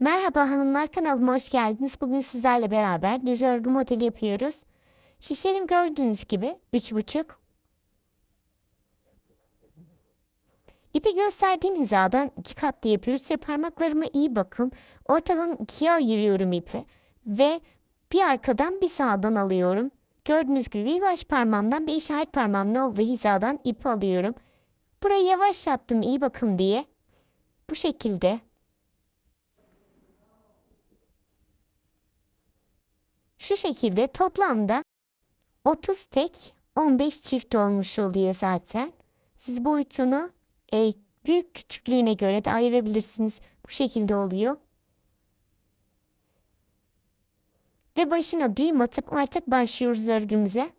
Merhaba hanımlar kanalıma hoş geldiniz. Bugün sizlerle beraber düz örgü modeli yapıyoruz. Şişlerim gördüğünüz gibi 3,5. İpi gösterdiğim hizadan iki katlı yapıyoruz ve parmaklarıma iyi bakın. Ortadan ikiye ayırıyorum ipi ve bir arkadan bir sağdan alıyorum. Gördüğünüz gibi baş parmağımdan bir işaret parmağımın olduğu hizadan ip alıyorum. Burayı yavaşlattım iyi bakın diye. Bu şekilde. Şu şekilde toplamda 30 tek 15 çift olmuş oluyor zaten. Siz boyutunu e, büyük küçüklüğüne göre de ayırabilirsiniz. Bu şekilde oluyor. Ve başına düğüm atıp artık başlıyoruz örgümüze.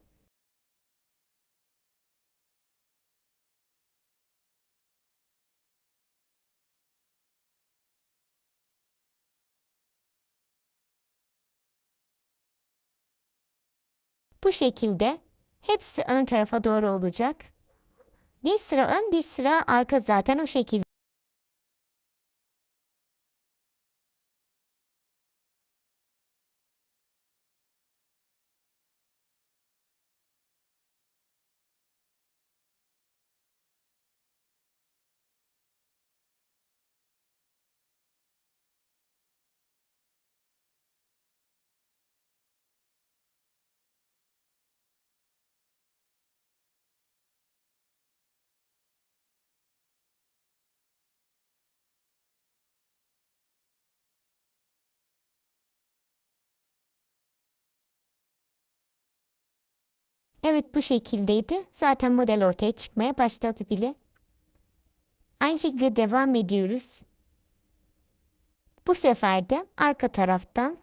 Bu şekilde hepsi ön tarafa doğru olacak. Bir sıra ön bir sıra arka zaten o şekilde. Evet bu şekildeydi. Zaten model ortaya çıkmaya başladı bile. Aynı şekilde devam ediyoruz. Bu sefer de arka taraftan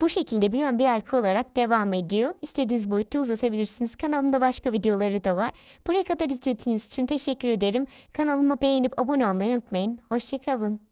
Bu şekilde bir ön bir arka olarak devam ediyor. İstediğiniz boyutta uzatabilirsiniz. Kanalımda başka videoları da var. Buraya kadar izlediğiniz için teşekkür ederim. Kanalıma beğenip abone olmayı unutmayın. Hoşçakalın.